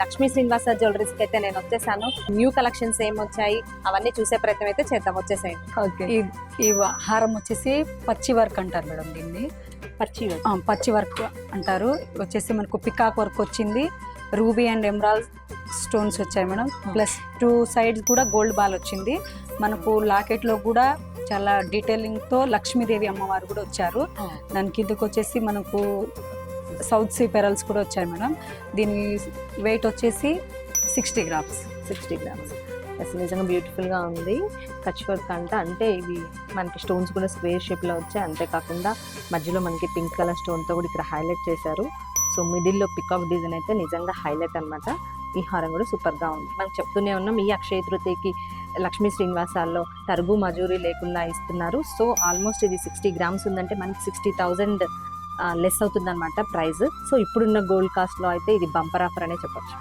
లక్ష్మీ శ్రీనివాస జ్యువెలరీస్కి అయితే నేను వచ్చేసాను. న్యూ కలెక్షన్స్ ఏం వచ్చాయి? అవన్నీ చూసే ప్రయత్నం అయితే చేద్దాం. వచ్చేసేయండి. ఓకే. ఈ ఈ వ- హారం వచ్చేసి పచ్చి వర్క్ అంటారు మేడం దీన్ని. పచ్చి ఆ, పచ్చి వర్క్ అంటారు. వచ్చేసి మనకు పికాక్ వర్క్ వచ్చింది. రూబీ అండ్ ఎమరాల్డ్ స్టోన్స్ వచ్చాయి మేడం. ప్లస్ టూ సైడ్స్ కూడా గోల్డ్ బాల్ వచ్చింది. మనకు లాకెట్లో కూడా చాలా డీటెయిలింగ్తో లక్ష్మీదేవి అమ్మవారు కూడా వచ్చారు. దాని కిందకు వచ్చేసి మనకు సౌత్ సీ పెరల్స్ కూడా వచ్చాయి మేడం. దీని వెయిట్ వచ్చేసి సిక్స్టీ గ్రామ్స్ సిక్స్టీ గ్రామ్స్ అసలు నిజంగా బ్యూటిఫుల్గా ఉంది. కచ్ వర్క్ అంటే అంటే ఇవి మనకి స్టోన్స్ కూడా స్క్వేర్ షేప్లో వచ్చాయి. అంతేకాకుండా మధ్యలో మనకి పింక్ కలర్ స్టోన్తో కూడా ఇక్కడ హైలైట్ చేశారు. సో మిడిల్లో పికప్ పికాక్ డిజైన్ అయితే నిజంగా హైలైట్ అన్నమాట. ఈ హారం కూడా సూపర్గా ఉంది. మనం చెప్తూనే ఉన్నాం ఈ అక్షయ తృతీయకి లక్ష్మీ శ్రీనివాసాల్లో తరుగు మజూరీ లేకుండా ఇస్తున్నారు. సో ఆల్మోస్ట్ ఇది సిక్స్టీ గ్రామ్స్ ఉందంటే మనకి సిక్స్టీ థౌజండ్ లెస్ అవుతుంది అనమాట ప్రైస్ సో ఇప్పుడున్న గోల్డ్ కాస్ట్లో అయితే ఇది బంపర్ ఆఫర్ అనే చెప్పొచ్చు.